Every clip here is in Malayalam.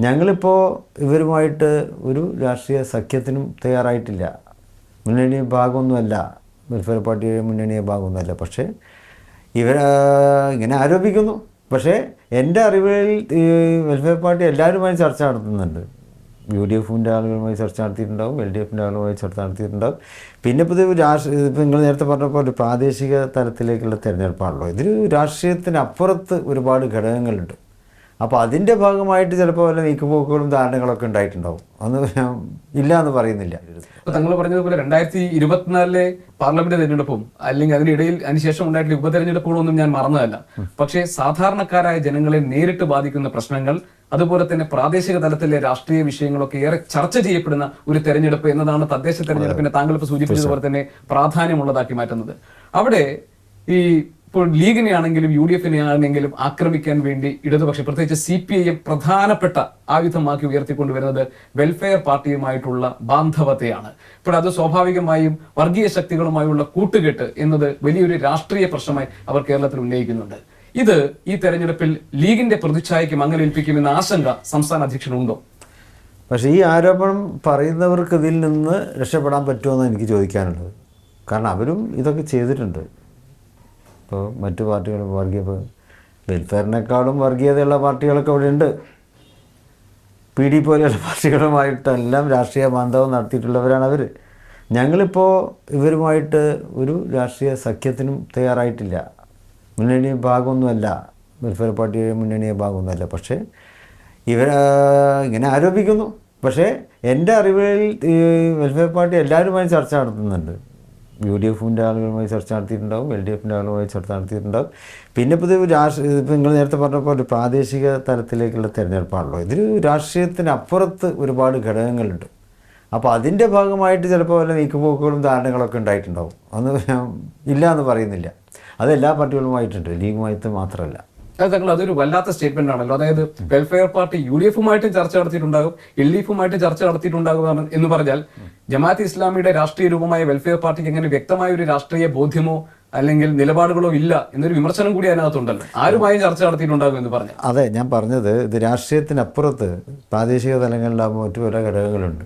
ഞങ്ങളിപ്പോൾ ഇവരുമായിട്ട് ഒരു രാഷ്ട്രീയ സഖ്യത്തിനും തയ്യാറായിട്ടില്ല. മുന്നണി ഭാഗമൊന്നുമല്ല. വെൽഫെയർ പാർട്ടിയുടെ മുന്നണി ഭാഗമൊന്നുമല്ല. പക്ഷേ ഇവർ ഇങ്ങനെ ആരോപിക്കുന്നു. പക്ഷേ എന്റെ അറിവിൽ ഈ വെൽഫെയർ പാർട്ടി എല്ലാവരുമായി ചർച്ച നടത്തുന്നുണ്ട്. യു ഡി എഫിന്റെ ആളുകളുമായി ചർച്ച നടത്തിയിട്ടുണ്ടാവും. എൽ ഡി എഫിന്റെ ആളുകളുമായി ചർച്ച നടത്തിയിട്ടുണ്ടാവും. പിന്നെ പുതിയ രാഷ്ട്രീയ ഇപ്പോൾ നിങ്ങൾ നേരത്തെ പറഞ്ഞപ്പോൾ ഒരു പ്രാദേശിക തലത്തിലേക്കുള്ള തിരഞ്ഞെടുപ്പാണല്ലോ. ഇതിൽ രാഷ്ട്രീയത്തിനപ്പുറത്ത് ഒരുപാട് ഘടകങ്ങളുണ്ട്. അപ്പോൾ അതിന്റെ ഭാഗമായിട്ട് ചിലപ്പോൾ വല്ല നീക്കുപോക്കുകളും ധാരണകളൊക്കെ ഉണ്ടായിട്ടുണ്ടാവും. അന്ന് ഞാൻ ഇല്ല എന്ന് പറയുന്നില്ല തങ്ങൾ പറഞ്ഞതുപോലെ രണ്ടായിരത്തി ഇരുപത്തിനാലിലെ പാർലമെന്റ് തെരഞ്ഞെടുപ്പും അല്ലെങ്കിൽ അതിനിടയിൽ അതിനുശേഷം ഉണ്ടായിട്ടുള്ള ഉപതെരഞ്ഞെടുപ്പുകളൊന്നും ഞാൻ മറന്നതല്ല. പക്ഷേ സാധാരണക്കാരായ ജനങ്ങളെ നേരിട്ട് ബാധിക്കുന്ന പ്രശ്നങ്ങൾ അതുപോലെ തന്നെ പ്രാദേശിക തലത്തിലെ രാഷ്ട്രീയ വിഷയങ്ങളൊക്കെ ഏറെ ചർച്ച ചെയ്യപ്പെടുന്ന ഒരു തെരഞ്ഞെടുപ്പ് എന്നതാണ് തദ്ദേശ തെരഞ്ഞെടുപ്പിനെ താങ്കൾ ഇപ്പോൾ സൂചിപ്പിച്ചതുപോലെ തന്നെ പ്രാധാന്യമുള്ളതാക്കി മാറ്റുന്നത്. അവിടെ ഈ ഇപ്പോൾ ലീഗിനെ ആണെങ്കിലും യു ഡി എഫിനെ ആണെങ്കിലും ആക്രമിക്കാൻ വേണ്ടി ഇടതുപക്ഷം പ്രത്യേകിച്ച് സി പി ഐ എം പ്രധാനപ്പെട്ട ആയുധമാക്കി ഉയർത്തിക്കൊണ്ടുവരുന്നത് വെൽഫെയർ പാർട്ടിയുമായിട്ടുള്ള ബാന്ധവത്തെയാണ്. ഇപ്പോൾ അത് സ്വാഭാവികമായും വർഗീയ ശക്തികളുമായുള്ള കൂട്ടുകെട്ട് എന്നത് വലിയൊരു രാഷ്ട്രീയ പ്രശ്നമായി അവർ കേരളത്തിൽ ഉന്നയിക്കുന്നുണ്ട്. ഇത് ഈ തെരഞ്ഞെടുപ്പിൽ ലീഗിന്റെ പ്രതിച്ഛായയ്ക്ക് മങ്ങലേൽപ്പിക്കുമെന്ന ആശങ്ക സംസ്ഥാന അധ്യക്ഷനുണ്ടോ? പക്ഷേ ഈ ആരോപണം പറയുന്നവർക്ക് ഇതിൽ നിന്ന് രക്ഷപ്പെടാൻ പറ്റുമെന്ന് എനിക്ക് ചോദിക്കാനുള്ളത്. കാരണം അവരും ഇതൊക്കെ ചെയ്തിട്ടുണ്ട്. ഇപ്പോൾ മറ്റു പാർട്ടികൾ വർഗീയ വെൽഫെയറിനേക്കാളും വർഗീയതയുള്ള പാർട്ടികളൊക്കെ ഇവിടെ ഉണ്ട് പി ഡി പോലെയുള്ള പാർട്ടികളുമായിട്ടെല്ലാം രാഷ്ട്രീയ ബാന്ധവം നടത്തിയിട്ടുള്ളവരാണ് അവർ ഞങ്ങളിപ്പോൾ ഇവരുമായിട്ട് ഒരു രാഷ്ട്രീയ സഖ്യത്തിനും തയ്യാറായിട്ടില്ല. മുന്നണി ഭാഗമൊന്നുമല്ല. വെൽഫെയർ പാർട്ടിയുടെ മുന്നണി ഭാഗമൊന്നുമല്ല. പക്ഷേ ഇവർ ഇങ്ങനെ ആരോപിക്കുന്നു. പക്ഷേ എന്റെ അറിവിൽ ഈ വെൽഫെയർ പാർട്ടി എല്ലാവരുമായി ചർച്ച നടത്തുന്നുണ്ട്. യു ഡി എഫിന്റെ ആളുകളുമായി ചർച്ച നടത്തിയിട്ടുണ്ടാവും എൽ ഡി എഫിന്റെ ആളുകളുമായി ചർച്ച നടത്തിയിട്ടുണ്ടാവും. പിന്നെ ഇത് രാഷ്ട്രീയ ഇപ്പോൾ നിങ്ങൾ നേരത്തെ പറഞ്ഞപ്പോൾ ഒരു പ്രാദേശിക തലത്തിലേക്കുള്ള തിരഞ്ഞെടുപ്പാണല്ലോ. ഇതിൽ രാഷ്ട്രീയത്തിനപ്പുറത്ത് ഒരുപാട് ഘടകങ്ങളുണ്ട്. അപ്പോൾ അതിന്റെ ഭാഗമായിട്ട് ചിലപ്പോൾ വല്ല നീക്കുപോക്കുകളും ധാരണകളൊക്കെ ഉണ്ടായിട്ടുണ്ടാവും. അന്ന് ഇല്ല എന്ന് പറയുന്നില്ല. അത് എല്ലാ പാർട്ടികളുമായിട്ടുണ്ട്. ലീഗുമായിട്ട് മാത്രമല്ല. അത് തങ്ങൾ അതൊരു വല്ലാത്ത സ്റ്റേറ്റ്മെന്റ് ആണല്ലോ. അതായത് വെൽഫെയർ പാർട്ടി യു ഡി എഫുമായിട്ടും ചർച്ച നടത്തിയിട്ടുണ്ടാകും എൽ ഡി എഫുമായിട്ട് ചർച്ച നടത്തിയിട്ടുണ്ടാകും എന്ന് പറഞ്ഞാൽ ജമാഅത്ത് ഇസ്ലാമിയുടെ രാഷ്ട്രീയ രൂപമായ വെൽഫെയർ പാർട്ടിക്ക് എങ്ങനെ വ്യക്തമായ ഒരു രാഷ്ട്രീയ ബോധ്യമോ അല്ലെങ്കിൽ നിലപാടുകളോ ഇല്ല എന്നൊരു വിമർശനം കൂടി അതിനകത്തുണ്ടല്ലോ. ആരുമായും ചർച്ച നടത്തിയിട്ടുണ്ടാകും എന്ന് പറഞ്ഞു അതെ ഞാൻ പറഞ്ഞത് ഇത് രാഷ്ട്രീയത്തിനപ്പുറത്ത് പ്രാദേശിക തലങ്ങളിലാകുമ്പോൾ മറ്റു പല ഘടകങ്ങളുണ്ട്.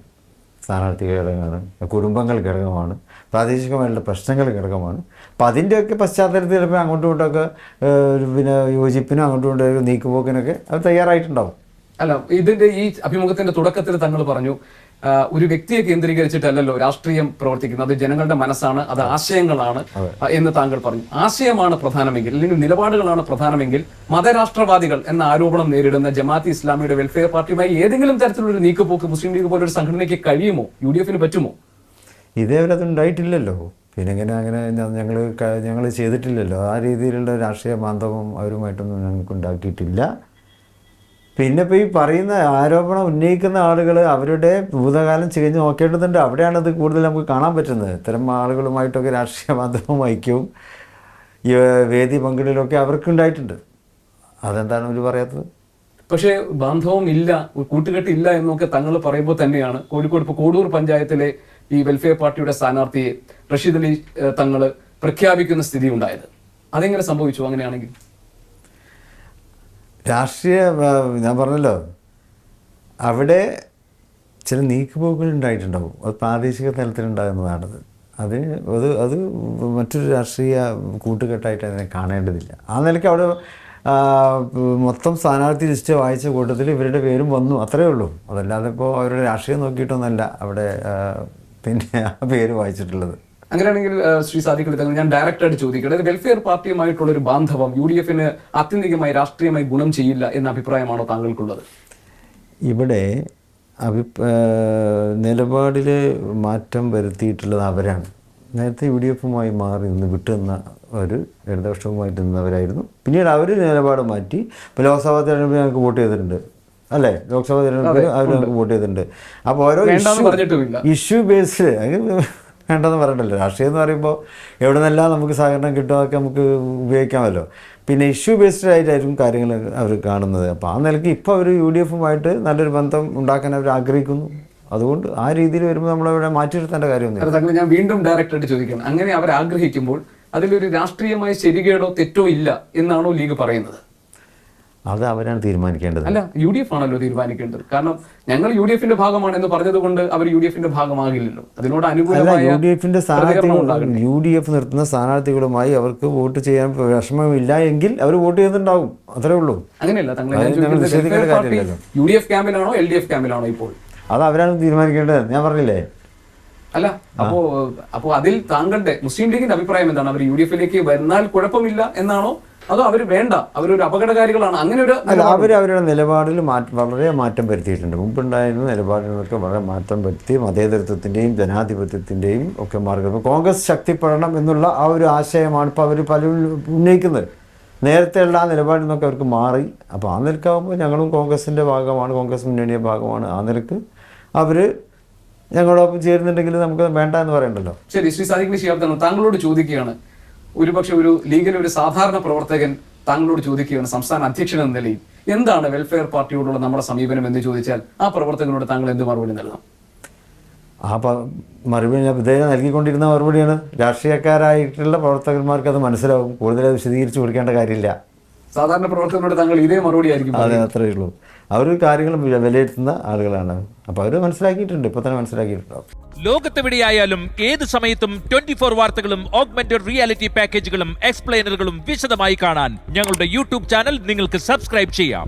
സ്ഥാനാർത്ഥി ഘടകമാണ് കുടുംബങ്ങൾ ഘടകമാണ് പ്രാദേശികമായിട്ടുള്ള പ്രശ്നങ്ങൾ ഘടകമാണ്. അപ്പം അതിന്റെയൊക്കെ പശ്ചാത്തലത്തിൽ ചിലപ്പോൾ അങ്ങോട്ടും ഇങ്ങോട്ടൊക്കെ പിന്നെ യോജിപ്പിനും അങ്ങോട്ടും ഇങ്ങോട്ടും നീക്കുപോക്കിനൊക്കെ അത് തയ്യാറായിട്ടുണ്ടാവും. അല്ല ഇതിന്റെ ഈ അഭിമുഖത്തിന്റെ തുടക്കത്തിൽ തങ്ങൾ പറഞ്ഞു ഒരു വ്യക്തിയെ കേന്ദ്രീകരിച്ചിട്ടല്ലല്ലോ രാഷ്ട്രീയം പ്രവർത്തിക്കുന്നത് അത് ജനങ്ങളുടെ മനസ്സാണ് അത് ആശയങ്ങളാണ് എന്ന് താങ്കൾ പറഞ്ഞു. ആശയമാണ് പ്രധാനമെങ്കിൽ അല്ലെങ്കിൽ നിലപാടുകളാണ് പ്രധാനമെങ്കിൽ മതരാഷ്ട്രവാദികൾ എന്ന ആരോപണം നേരിടുന്ന ജമാഅത്ത് ഇസ്ലാമിയുടെ വെൽഫെയർ പാർട്ടിയുമായി ഏതെങ്കിലും തരത്തിലുള്ള ഒരു നീക്കുപോക്ക് മുസ്ലിം ലീഗ് പോലൊരു സംഘടനയ്ക്ക് കഴിയുമോ? യു ഡി എഫിന് പറ്റുമോ? ഇതേവരെ അത് ഉണ്ടായിട്ടില്ലല്ലോ. പിന്നെ ഇങ്ങനെ അങ്ങനെ ഞങ്ങൾ ഞങ്ങൾ ചെയ്തിട്ടില്ലല്ലോ. ആ രീതിയിലുള്ള രാഷ്ട്രീയ ബാന്ധവം അവരുമായിട്ടൊന്നും ഞങ്ങൾക്ക് ഉണ്ടാക്കിയിട്ടില്ല. പിന്നെ ഇപ്പോൾ ഈ പറയുന്ന ആരോപണം ഉന്നയിക്കുന്ന ആളുകൾ അവരുടെ ഭൂതകാലം ചികഞ്ഞ് നോക്കേണ്ടതുണ്ട്. അവിടെയാണ് അത് കൂടുതൽ നമുക്ക് കാണാൻ പറ്റുന്നത്. ഇത്തരം ആളുകളുമായിട്ടൊക്കെ രാഷ്ട്രീയ ബാന്ധവം വഹിക്കും. വേദി പങ്കിടലൊക്കെ അവർക്കുണ്ടായിട്ടുണ്ട്. അതെന്താണ് അവർ പറയാത്തത്? പക്ഷേ ബാന്ധവം ഇല്ല കൂട്ടുകെട്ടില്ല എന്നൊക്കെ തങ്ങൾ പറയുമ്പോൾ തന്നെയാണ് കോഴിക്കോട് ഇപ്പോൾ കോടൂർ പഞ്ചായത്തിലെ ഈ വെൽഫെയർ പാർട്ടിയുടെ സ്ഥാനാർത്ഥിയെ റഷീദ് അലി തങ്ങൾ പ്രഖ്യാപിക്കുന്ന സ്ഥിതി ഉണ്ടായത് അതെങ്ങനെ സംഭവിച്ചു അങ്ങനെയാണെങ്കിൽ? രാഷ്ട്രീയ ഞാൻ പറഞ്ഞല്ലോ. അവിടെ ചില നീക്കുപോക്കുകൾ ഉണ്ടായിട്ടുണ്ടാവും. അത് പ്രാദേശിക തലത്തിലുണ്ടാകുന്നതാണത് അത് അത് അത് മറ്റൊരു രാഷ്ട്രീയ കൂട്ടുകെട്ടായിട്ട് അതിനെ കാണേണ്ടതില്ല. ആ നിലയ്ക്ക് അവിടെ മൊത്തം സ്ഥാനാർത്ഥി ലിസ്റ്റ് വായിച്ച കൂട്ടത്തിൽ ഇവരുടെ പേരും വന്നു. അത്രയേ ഉള്ളൂ. അതല്ലാതെ ഇപ്പോൾ അവരുടെ രാഷ്ട്രീയം നോക്കിയിട്ടൊന്നല്ല അവിടെ പിന്നെ ആ പേര് വായിച്ചിട്ടുള്ളത്. അങ്ങനെയാണെങ്കിൽ ശ്രീ സാദിഖ് തങ്ങൾ ഞാൻ ഡയറക്റ്റ് ആയിട്ട് ചോദിക്കട്ടെ. വെൽഫെയർ പാർട്ടിയുമായിട്ടുള്ള ഒരു ബാന്ധവം യു ഡി എഫിന് ആത്യന്തികമായി രാഷ്ട്രീയമായി ഗുണം ചെയ്യില്ല എന്ന അഭിപ്രായമാണോ താങ്കൾക്കുള്ളത്? ഇവിടെ അഭി നിലപാടിൽ മാറ്റം വരുത്തിയിട്ടുള്ളത് അവരാണ്. നേരത്തെ യു ഡി എഫുമായി മാറി നിന്ന് വിട്ടുനിന്ന ഒരു ഇടതുപക്ഷവുമായിട്ട് നിന്നവരായിരുന്നു. പിന്നീട് അവർ നിലപാട് മാറ്റി ഇപ്പോൾ ലോക്സഭാ തെരഞ്ഞെടുപ്പിൽ ഞങ്ങൾക്ക് വോട്ട് ചെയ്തിട്ടുണ്ട്. അല്ലേ? ലോക്സഭാ തിരഞ്ഞെടുപ്പിൽ അവർ വോട്ട് ചെയ്തിട്ടുണ്ട്. അപ്പോൾ ഓരോ ഇഷ്യൂ ബേസ്ഡ്. വേണ്ടെന്ന് പറഞ്ഞിട്ടില്ല. രാഷ്ട്രീയം എന്ന് പറയുമ്പോൾ എവിടെ നിന്നെല്ലാം നമുക്ക് സഹകരണം കിട്ടുമൊക്കെ നമുക്ക് ഉപയോഗിക്കാമല്ലോ. പിന്നെ ഇഷ്യൂ ബേസ്ഡ് ആയിട്ടായിരിക്കും കാര്യങ്ങൾ അവർ കാണുന്നത്. അപ്പോൾ ആ നിലയ്ക്ക് ഇപ്പോൾ അവർ യു ഡി എഫുമായിട്ട് നല്ലൊരു ബന്ധം ഉണ്ടാക്കാൻ അവർ ആഗ്രഹിക്കുന്നു. അതുകൊണ്ട് ആ രീതിയിൽ വരുമ്പോൾ നമ്മളവിടെ മാറ്റി നിർത്തേണ്ട കാര്യമൊന്നുമില്ല. അത് ഞാൻ വീണ്ടും ഡയറക്റ്റ് ആയിട്ട് ചോദിക്കണം. അങ്ങനെ അവർ ആഗ്രഹിക്കുമ്പോൾ അതിലൊരു രാഷ്ട്രീയമായ ശരികേടോ തെറ്റോ ഇല്ല എന്നാണോ ലീഗ് പറയുന്നത്? അത് അവരാണ് തീരുമാനിക്കേണ്ടത്. അല്ല യു ഡി എഫ് ആണല്ലോ തീരുമാനിക്കേണ്ടത്. കാരണം ഞങ്ങൾ യു ഡി എഫിന്റെ ഭാഗമാണ് എന്ന് പറഞ്ഞത് കൊണ്ട് അവർ യു ഡി എഫിന്റെ ഭാഗമാകില്ലല്ലോ. അതിനോട് അനുകൂലമായ യു ഡി എഫിന്റെ സ്ഥാനാർത്ഥികൾ യു ഡി എഫ് നിർത്തുന്ന സ്ഥാനാർത്ഥികളുമായി അവർക്ക് വോട്ട് ചെയ്യാൻ വിഷമമില്ല എങ്കിൽ അവർ വോട്ട് ചെയ്യുന്നുണ്ടാവും. അത്രേ ഉള്ളൂ. അങ്ങനെയല്ല തങ്ങളെ. യു ഡി എഫ് ക്യാമ്പിലാണോ എൽ ഡി എഫ് ക്യാമ്പിലാണോ ഇപ്പോൾ? അത് അവരാണ് തീരുമാനിക്കേണ്ടത്. ഞാൻ പറഞ്ഞില്ലേ? അല്ല അപ്പോ അപ്പോ അതിൽ താങ്കളുടെ മുസ്ലിം ലീഗിന്റെ അഭിപ്രായം എന്താണ്? അവർ യു ഡി എഫിലേക്ക് വന്നാൽ കുഴപ്പമില്ല എന്നാണോ? അതോ അവർ വേണ്ട? അവരൊരു അപകടകാരികളാണ്. അങ്ങനെ ഒരു അല്ല അവർ അവരുടെ നിലപാടിൽ മാറ്റം വളരെ മാറ്റം വരുത്തിയിട്ടുണ്ട്. മുമ്പുണ്ടായിരുന്ന നിലപാടുകളൊക്കെ വളരെ മാറ്റം വരുത്തി മതേതരത്വത്തിന്റെയും ജനാധിപത്യത്തിന്റെയും ഒക്കെ മാർഗം. കോൺഗ്രസ് ശക്തിപ്പെടണം എന്നുള്ള ആ ഒരു ആശയമാണ് ഇപ്പോൾ അവർ പലരും ഉന്നയിക്കുന്നത്. നേരത്തെയുള്ള ആ നിലപാടിൽ നിന്നൊക്കെ അവർക്ക് മാറി. അപ്പോൾ ആ നിലക്കാവുമ്പോൾ ഞങ്ങളും കോൺഗ്രസിന്റെ ഭാഗമാണ് കോൺഗ്രസ് മുന്നണിയുടെ ഭാഗമാണ്. ആ നിലയ്ക്ക് അവർ ഞങ്ങളോടൊപ്പം ചേരുന്നുണ്ടെങ്കിൽ നമുക്ക് വേണ്ട എന്ന് പറയണ്ടല്ലോ. ശരി ശ്രീ സാദിഖ് ശിഹാബ് താങ്കളോട് ചോദിക്കുകയാണ്. ഒരുപക്ഷെ ഒരു ലീഗിലെ ഒരു സാധാരണ പ്രവർത്തകൻ താങ്കളോട് ചോദിക്കുകയാണ് സംസ്ഥാന അധ്യക്ഷൻ എന്ന നിലയിൽ. എന്താണ് വെൽഫെയർ പാർട്ടിയോടുള്ള നമ്മുടെ സമീപനം എന്ന് ചോദിച്ചാൽ ആ പ്രവർത്തകനോട് താങ്കൾ എന്ത് മറുപടി നൽകാം ആ മറുപടി ഞാൻ ഇദ്ദേഹം നൽകിക്കൊണ്ടിരുന്ന മറുപടിയാണ്. രാഷ്ട്രീയക്കാരായിട്ടുള്ള പ്രവർത്തകന്മാർക്ക് അത് മനസ്സിലാവും. കൂടുതൽ വിശദീകരിച്ച് കൊടുക്കേണ്ട കാര്യമില്ല. സാധാരണ പ്രവർത്തകരോട് താങ്കൾ ഇതേ മറുപടി ആയിരിക്കും അതെ അത്രയേ ഉള്ളൂ. അവർ കാര്യങ്ങൾ വില- വിലയിരുത്തുന്ന ആളുകളാണ്. അപ്പോൾ അവർ മനസ്സിലാക്കിയിട്ടുണ്ട്. ഇപ്പോൾ തന്നെ മനസ്സിലാക്കിയിട്ടുണ്ടാവും ലോകത്തെവിടെയായാലും ഏത് സമയത്തും ട്വന്റി ഫോർ വാർത്തകളും ഓഗ്മെന്റഡ് റിയാലിറ്റി പാക്കേജുകളും എക്സ്പ്ലെയിനറുകളും വിശദമായി കാണാൻ ഞങ്ങളുടെ യൂട്യൂബ് ചാനൽ നിങ്ങൾക്ക് സബ്സ്ക്രൈബ് ചെയ്യാം.